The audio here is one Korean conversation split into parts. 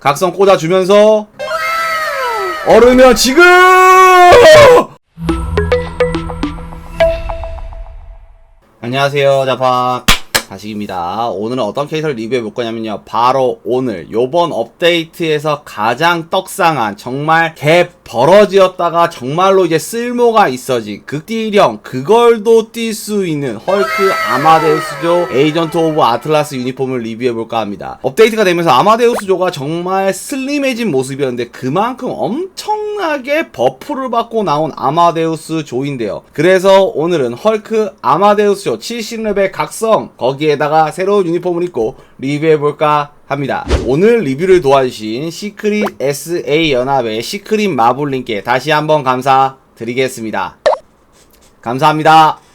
각성 꽂아주면서. 얼으면 지금! 안녕하세요 자팍 다식입니다. 오늘은 어떤 캐릭터를 리뷰해 볼 거냐면요. 바로 오늘 요번 업데이트에서 가장 떡상한 정말 개 버러지였다가 정말로 이제 쓸모가 있어진 극딜형 그걸도 뛸 수 있는 헐크 아마데우스조 에이전트 오브 아틀라스 유니폼을 리뷰해 볼까 합니다. 업데이트가 되면서 아마데우스조가 정말 슬림해진 모습이었는데 그만큼 엄청나게 버프를 받고 나온 아마데우스 조인데요. 그래서 오늘은 헐크 아마데우스조 70레벨 각성 거기 에다가 새로운 유니폼을 입고 리뷰해 볼까 합니다. 오늘 리뷰를 도와주신 시크릿 SA 연합의 시크릿 마블님께 다시 한번 감사드리겠습니다. 감사합니다.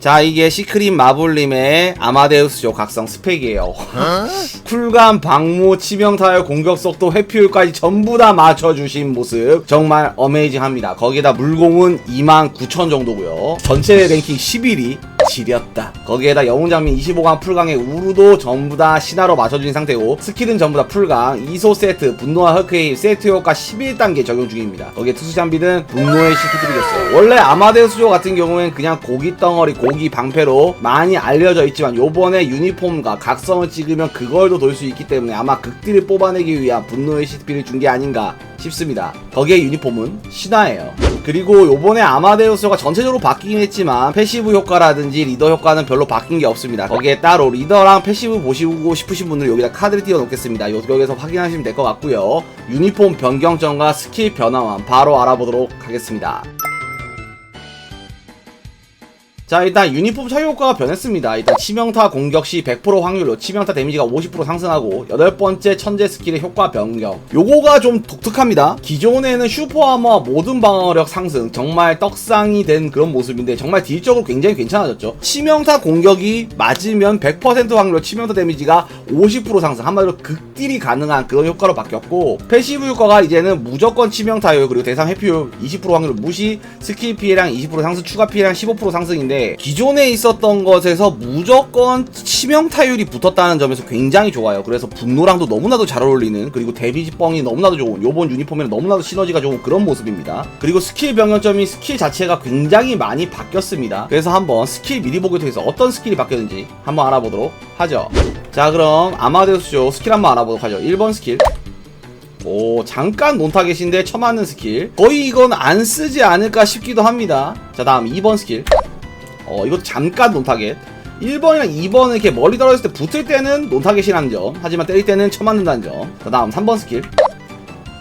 자 이게 시크릿 마블님의 아마데우스조 각성 스펙이에요. 쿨감, 방무, 치명타율, 공격속도, 회피율까지 전부 다 맞춰주신 모습. 정말 어메이징합니다. 거기에다 물공은 29,000 정도고요. 전체 랭킹 11위 지렸다. 거기에다 영웅장민 25강 풀강의 우루도 전부 다 신화로 맞춰준 상태고 스킬은 전부 다 풀강 이소 세트 분노와 헐크의 세트 효과 11단계 적용 중입니다. 거기에 투수 장비는 분노의 시트들이었어요. 원래 아마데우스 조 같은 경우엔 그냥 고기 덩어리 고기 방패로 많이 알려져 있지만 요번에 유니폼과 각성을 찍으면 그걸도 돌 수 있기 때문에 아마 극딜을 뽑아내기 위한 분노의 시트를 준 게 아닌가 싶습니다. 거기에 유니폼은 신화예요. 그리고 요번에 아마데우스가 전체적으로 바뀌긴 했지만 패시브 효과라든지 리더 효과는 별로 바뀐 게 없습니다. 거기에 따로 리더랑 패시브 보시고 싶으신 분들 여기다 카드를 띄워 놓겠습니다. 여기서 확인하시면 될 것 같고요. 유니폼 변경점과 스킬 변화만 바로 알아보도록 하겠습니다. 자 일단 유니폼 차이 효과가 변했습니다. 일단 치명타 공격 시 100% 확률로 치명타 데미지가 50% 상승하고 여덟 번째 천재 스킬의 효과 변경. 요거가 좀 독특합니다. 기존에는 슈퍼아머 모든 방어력 상승 정말 떡상이 된 그런 모습인데 정말 딜적으로 굉장히 괜찮아졌죠. 치명타 공격이 맞으면 100% 확률로 치명타 데미지가 50% 상승. 한마디로 극딜이 가능한 그런 효과로 바뀌었고 패시브 효과가 이제는 무조건 치명타율 그리고 대상 회피율 20% 확률 무시 스킬 피해량 20% 상승 추가 피해량 15% 상승인데 기존에 있었던 것에서 무조건 치명 타율이 붙었다는 점에서 굉장히 좋아요. 그래서 분노랑도 너무나도 잘 어울리는 그리고 데미지 뻥이 너무나도 좋은 요번 유니폼에는 너무나도 시너지가 좋은 그런 모습입니다. 그리고 스킬 변경점이 스킬 자체가 굉장히 많이 바뀌었습니다. 그래서 한번 스킬 미리 보기 통해서 어떤 스킬이 바뀌었는지 한번 알아보도록 하죠. 자 그럼 아마데우스죠 스킬 한번 알아보도록 하죠. 1번 스킬 오 잠깐 논타 계신데 쳐맞는 스킬 거의 이건 안 쓰지 않을까 싶기도 합니다 자 다음 2번 스킬 어 이것도 잠깐 논타겟. 1번이랑 2번은 이렇게 멀리 떨어졌을 때 붙을 때는 논타겟이라는 점 하지만 때릴 때는 쳐맞는다는 점자 다음 3번 스킬.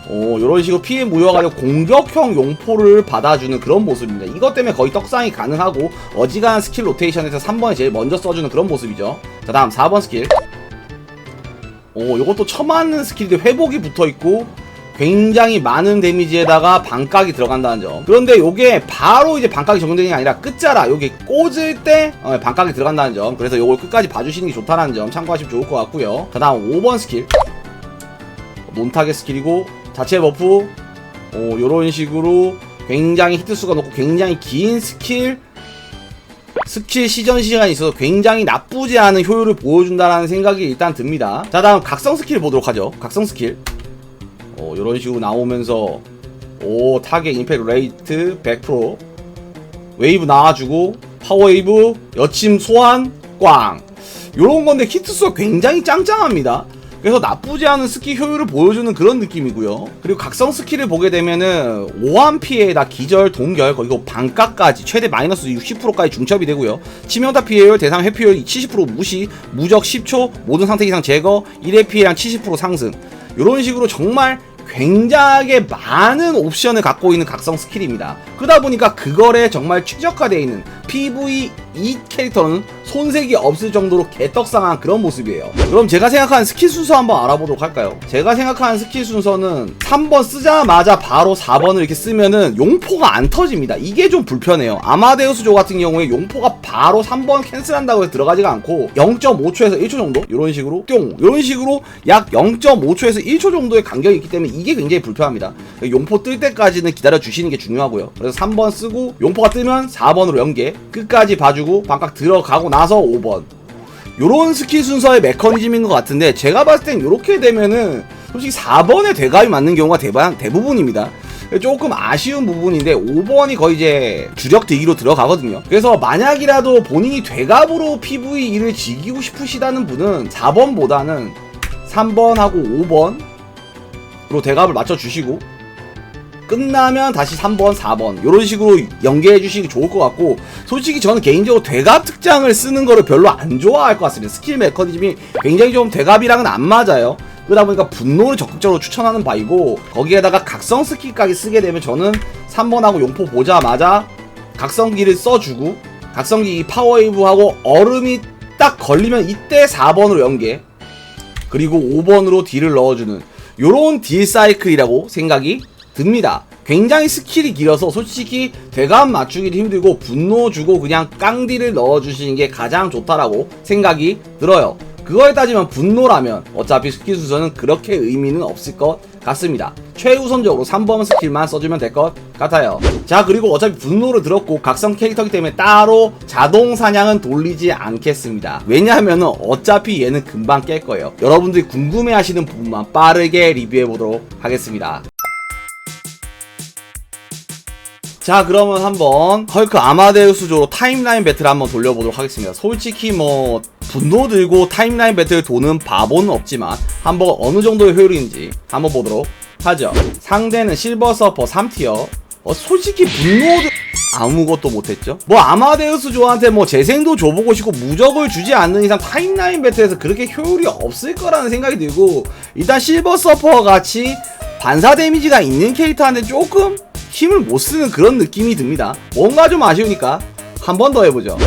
오 요런 식으로 피해 무효가지고 공격형 용포를 받아주는 그런 모습입니다. 이것 때문에 거의 떡상이 가능하고 어지간한 스킬 로테이션에서 3번이 제일 먼저 써주는 그런 모습이죠. 자 다음 4번 스킬. 오 요것도 쳐맞는 스킬인데 회복이 붙어있고 굉장히 많은 데미지에다가 반각이 들어간다는 점. 그런데 요게 바로 이제 반각이 적용되는 게 아니라 끝자락 여기 꽂을 때 어, 반각이 들어간다는 점. 그래서 요걸 끝까지 봐주시는 게 좋다는 점 참고하시면 좋을 것 같고요. 그 다음 5번 스킬. 논타겟 스킬이고 자체 버프. 오 요런 식으로 굉장히 히트수가 높고 굉장히 긴 스킬. 스킬 시전 시간이 있어서 굉장히 나쁘지 않은 효율을 보여준다는 생각이 일단 듭니다. 자 다음 각성 스킬 보도록 하죠. 각성 스킬. 어, 이런 식으로 나오면서 오 타겟 임팩 레이트 100% 웨이브 나와주고 파워 웨이브 여침 소환 꽝. 요런 건데 히트 수가 굉장히 짱짱합니다. 그래서 나쁘지 않은 스킬 효율을 보여주는 그런 느낌이고요. 그리고 각성 스킬을 보게 되면은 5한 피해에다 기절 동결 그리고 반각까지 최대 마이너스 60%까지 중첩이 되고요. 치명타 피해율 대상 회피율 70% 무시 무적 10초 모든 상태 이상 제거 1회 피해량 70% 상승. 이런 식으로 정말 굉장히 많은 옵션을 갖고 있는 각성 스킬입니다. 그러다 보니까 그거에 정말 최적화되어 있는 PV 이 캐릭터는 손색이 없을 정도로 개떡상한 그런 모습이에요. 그럼 제가 생각하는 스킬 순서 한번 알아보도록 할까요? 제가 생각하는 스킬 순서는 3번 쓰자마자 바로 4번을 이렇게 쓰면은 용포가 안 터집니다. 이게 좀 불편해요. 아마데우스조 같은 경우에 용포가 바로 3번 캔슬한다고 해서 들어가지가 않고 0.5초에서 1초 정도 이런 식으로 뿅 이런 식으로 약 0.5초에서 1초 정도의 간격이 있기 때문에 이게 굉장히 불편합니다. 용포 뜰 때까지는 기다려 주시는 게 중요하고요. 그래서 3번 쓰고 용포가 뜨면 4번으로 연계 끝까지 봐주 고 반각 들어가고 나서 5번 요런 스킬 순서의 메커니즘인 것 같은데 제가 봤을 땐 요렇게 되면은 솔직히 4번에 대갑이 맞는 경우가 대반, 대부분입니다. 조금 아쉬운 부분인데 5번이 거의 이제 주력 대기로 들어가거든요. 그래서 만약이라도 본인이 대갑으로 PVE를 즐기고 싶으시다는 분은 4번보다는 3번하고 5번으로 대갑을 맞춰주시고 끝나면 다시 3번, 4번 이런 식으로 연계해 주시기 좋을 것 같고 솔직히 저는 개인적으로 대갑 특장을 쓰는 거를 별로 안 좋아할 것 같습니다. 스킬 메커니즘이 굉장히 좀 대갑이랑은 안 맞아요. 그러다 보니까 분노를 적극적으로 추천하는 바이고 거기에다가 각성 스킬까지 쓰게 되면 저는 3번하고 용포 보자마자 각성기를 써주고 각성기 파워웨이브하고 얼음이 딱 걸리면 이때 4번으로 연계 그리고 5번으로 딜을 넣어주는 요런 딜 사이클이라고 생각이 듭니다. 굉장히 스킬이 길어서 솔직히 대감 맞추기도 힘들고 분노 주고 그냥 깡딜을 넣어주시는 게 가장 좋다라고 생각이 들어요. 그거에 따지면 분노라면 어차피 스킬 순서는 그렇게 의미는 없을 것 같습니다. 최우선적으로 3번 스킬만 써주면 될 것 같아요. 자 그리고 어차피 분노를 들었고 각성 캐릭터기 때문에 따로 자동 사냥은 돌리지 않겠습니다. 왜냐하면 어차피 얘는 금방 깰 거예요. 여러분들이 궁금해하시는 부분만 빠르게 리뷰해 보도록 하겠습니다. 자 그러면 한번 헐크 아마데우스조로 타임라인 배틀 한번 돌려보도록 하겠습니다. 솔직히 뭐 분노 들고 타임라인 배틀 도는 바보는 없지만 한번 어느 정도의 효율인지 한번 보도록 하죠. 상대는 실버 서퍼 3티어. 어, 솔직히 분노 들... 아무것도 못했죠? 뭐 아마데우스 조한테 뭐 재생도 줘보고 싶고 무적을 주지 않는 이상 타임라인 배틀에서 그렇게 효율이 없을 거라는 생각이 들고 일단 실버 서퍼 같이 반사 데미지가 있는 캐릭터한테 조금 힘을 못 쓰는 그런 느낌이 듭니다. 뭔가 좀 아쉬우니까 한 번 더 해보죠.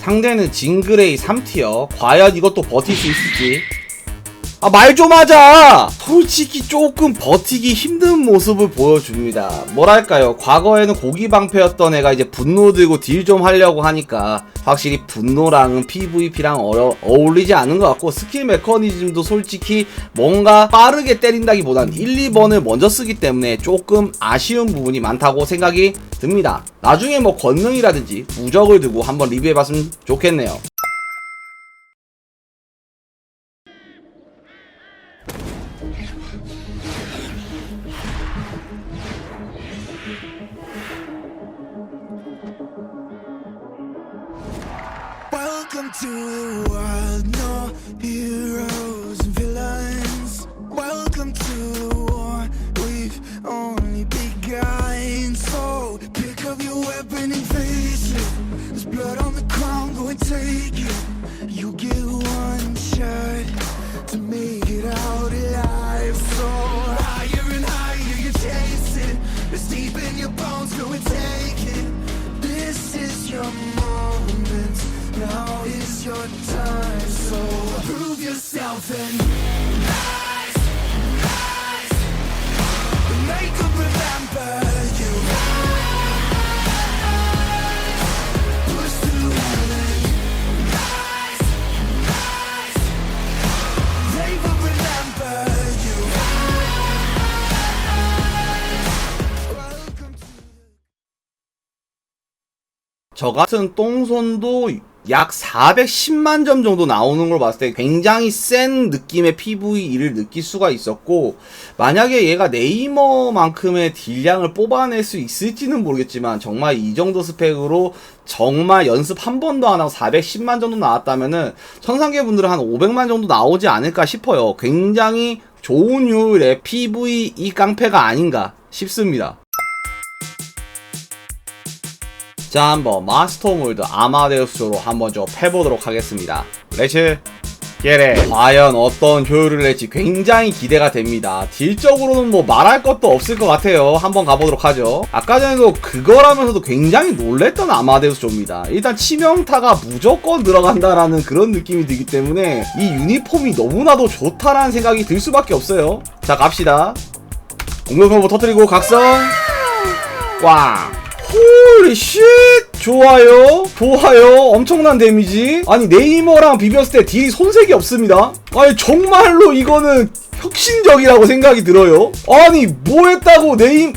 상대는 징그레이 3티어. 과연 이것도 버틸 수 있을지. 아, 말 좀 하자! 솔직히 조금 버티기 힘든 모습을 보여줍니다. 뭐랄까요. 과거에는 고기 방패였던 애가 이제 분노 들고 딜 좀 하려고 하니까 확실히 분노랑은 PVP랑 어려, 어울리지 않은 것 같고 스킬 메커니즘도 솔직히 뭔가 빠르게 때린다기보단 1, 2번을 먼저 쓰기 때문에 조금 아쉬운 부분이 많다고 생각이 듭니다. 나중에 뭐 권능이라든지 무적을 두고 한번 리뷰해봤으면 좋겠네요. To a world, no heroes and villains. Welcome to a war we've only begun. So pick up your weapon and face it. There's blood on the ground, go and take it. You get one shot to make it out alive. So higher and higher you chase it. It's deep in your bones, go and take 저 같은 똥손도 약 410만 점 정도 나오는 걸 봤을 때 굉장히 센 느낌의 PVE를 느낄 수가 있었고 만약에 얘가 네이머만큼의 딜량을 뽑아낼 수 있을지는 모르겠지만 정말 이 정도 스펙으로 정말 연습 한 번도 안 하고 410만 정도 나왔다면은 천상계 분들은 한 500만 정도 나오지 않을까 싶어요. 굉장히 좋은 효율의 PVE 깡패가 아닌가 싶습니다. 자 한번 마스터 몰드 아마데우스로 한번 좀 해보도록 하겠습니다. 레츠 게레. 과연 어떤 효율을 낼지 굉장히 기대가 됩니다. 딜적으로는 뭐 말할 것도 없을 것 같아요. 한번 가보도록 하죠. 아까 전에도 그거라면서도 굉장히 놀랬던 아마데우스 조입니다. 일단 치명타가 무조건 들어간다라는 그런 느낌이 들기 때문에 이 유니폼이 너무나도 좋다라는 생각이 들 수밖에 없어요. 자 갑시다. 공격 콤보 터뜨리고 각성. 꽝 홀리 쉣! 좋아요. 좋아요. 엄청난 데미지. 아니 네이머랑 비볐을 때 딜이 손색이 없습니다. 아니 정말로 이거는 혁신적이라고 생각이 들어요. 아니 뭐 했다고 네임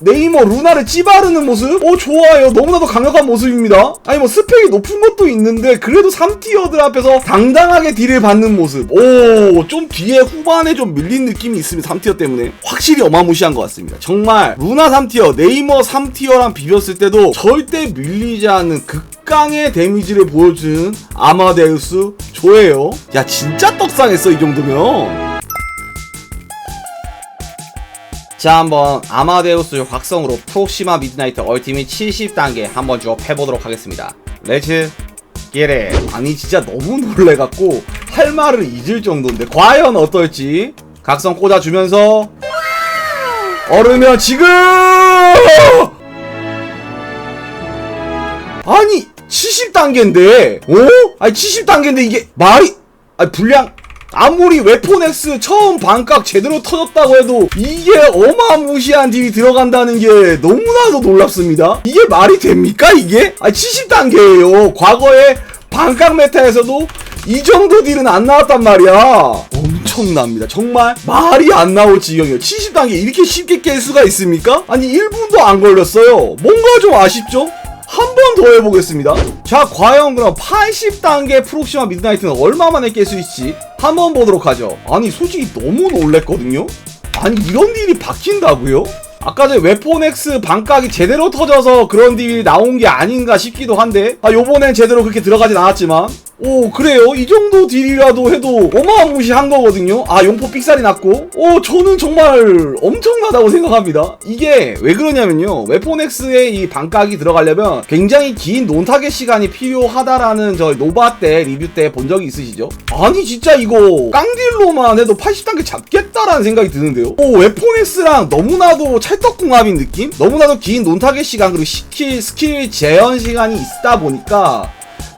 네이머 루나를 찌바르는 모습? 어 좋아요. 너무나도 강력한 모습입니다. 아니 뭐 스펙이 높은 것도 있는데 그래도 3티어들 앞에서 당당하게 딜을 받는 모습. 오 좀 뒤에 후반에 좀 밀린 느낌이 있습니다 3티어 때문에. 확실히 어마무시한 것 같습니다. 정말 루나 3티어 네이머 3티어랑 비볐을 때도 절대 밀리지 않는 극 강의 데미지를 보여준 아마데우스 조예요. 야 진짜 떡상했어 이 정도면 자 한번 아마데우스 각성으로 프록시마 미드나이트 얼티밋 70단계 한번 쭉 해보도록 하겠습니다. 렛츠 기레. 아니 진짜 너무 놀래갖고 할 말을 잊을 정도인데 과연 어떨지 각성 꽂아주면서 얼으면 지금! 아니 70단계인데 어? 아니 70단계인데 이게 말이 아니 분량 아무리 웨폰엑스 처음 반각 제대로 터졌다고 해도 이게 어마무시한 딜이 들어간다는 게 너무나도 놀랍습니다. 이게 말이 됩니까 이게? 아 70단계예요. 과거에 반각 메타에서도 이 정도 딜은 안 나왔단 말이야. 엄청납니다. 정말 말이 안 나올 지경이에요. 70단계 이렇게 쉽게 깰 수가 있습니까? 아니 1분도 안 걸렸어요. 뭔가 좀 아쉽죠? 한 번 더 해보겠습니다. 자, 과연 그럼 80단계 프록시마 미드나이트는 얼마 만에 깰 수 있지? 한번 보도록 하죠. 아니, 솔직히 너무 놀랬거든요? 아니, 이런 딜이 박힌다고요? 아까 전에 웨폰엑스 반각이 제대로 터져서 그런 딜이 나온 게 아닌가 싶기도 한데. 아 요번엔 제대로 그렇게 들어가진 않았지만. 오 그래요? 이 정도 딜이라도 해도 어마무시한 거거든요. 아 용포 삑살이 났고. 오 저는 정말 엄청나다고 생각합니다. 이게 왜 그러냐면요. 웨폰엑스의 이 반각이 들어가려면 굉장히 긴 논타겟 시간이 필요하다라는 저 노바 때 리뷰 때 본 적이 있으시죠? 아니 진짜 이거 깡딜로만 해도 80단계 잡겠다라는 생각이 드는데요. 오 웨폰엑스랑 너무나도 찰떡궁합인 느낌? 너무나도 긴 논타겟 시간 그리고 스킬 스킬 재현 시간이 있다 보니까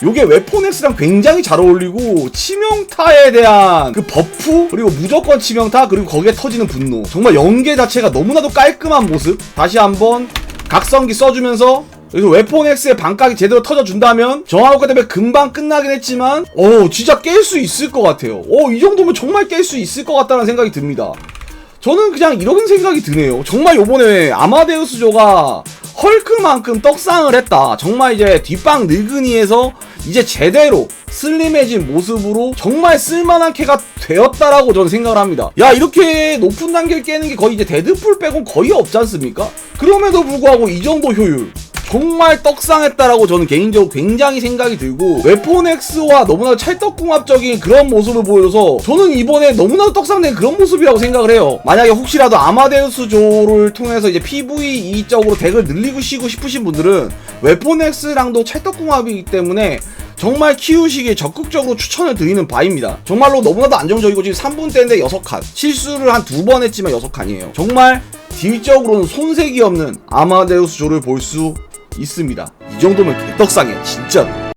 요게 웨폰엑스랑 굉장히 잘 어울리고 치명타에 대한 그 버프 그리고 무조건 치명타 그리고 거기에 터지는 분노. 정말 연계 자체가 너무나도 깔끔한 모습. 다시 한번 각성기 써주면서 여기서 웨폰엑스의 반각이 제대로 터져준다면 정화효과 때문에 금방 끝나긴 했지만 어 진짜 깰 수 있을 것 같아요. 어이 정도면 정말 깰 수 있을 것 같다는 생각이 듭니다 저는 그냥 이런 생각이 드네요. 정말 요번에 아마데우스조가 헐크만큼 떡상을 했다. 정말 이제 뒷방 늙은이에서 이제 제대로 슬림해진 모습으로 정말 쓸만한 캐가 되었다라고 저는 생각을 합니다. 야 이렇게 높은 단계를 깨는 게 거의 이제 데드풀 빼곤 거의 없지 않습니까? 그럼에도 불구하고 이 정도 효율 정말 떡상했다라고 저는 개인적으로 굉장히 생각이 들고 웨폰엑스와 너무나 찰떡궁합적인 그런 모습을 보여줘서 저는 이번에 너무나도 떡상된 그런 모습이라고 생각을 해요 만약에 혹시라도 아마데우스 조를 통해서 이제 PVE 적으로 덱을 늘리고 싶으신 분들은 웨폰엑스랑도 찰떡궁합이기 때문에 정말 키우시기에 적극적으로 추천을 드리는 바입니다. 정말로 너무나도 안정적이고 지금 3분대인데 6칸. 실수를 한 두 번 했지만 6칸이에요. 정말 딜적으로는 손색이 없는 아마데우스 조를 볼 수 있습니다. 이 정도면 개떡상이야, 진짜로.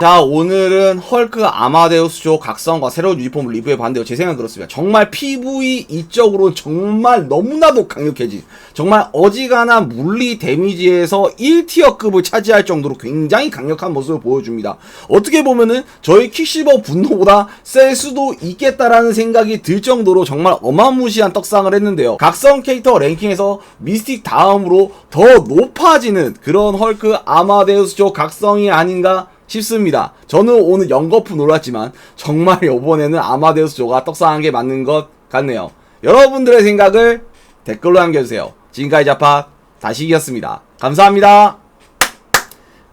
자 오늘은 헐크 아마데우스조 각성과 새로운 유니폼을 리뷰해봤는데요. 제 생각은 그렇습니다. 정말 PV 이쪽으로 정말 너무나도 강력해진 정말 어지간한 물리 데미지에서 1티어급을 차지할 정도로 굉장히 강력한 모습을 보여줍니다. 어떻게 보면은 저희 킥시버 분노보다 셀 수도 있겠다라는 생각이 들 정도로 정말 어마무시한 떡상을 했는데요. 각성 캐릭터 랭킹에서 미스틱 다음으로 더 높아지는 그런 헐크 아마데우스조 각성이 아닌가 싶습니다. 저는 오늘 연거푸 놀랐지만 정말 이번에는 아마데우스 조가 떡상한 게 맞는 것 같네요. 여러분들의 생각을 댓글로 남겨주세요. 지금까지 자파 다시기였습니다. 감사합니다.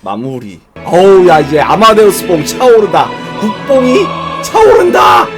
마무리. 어우 야 이제 아마데우스 뽕 차오르다. 국뽕이 차오른다.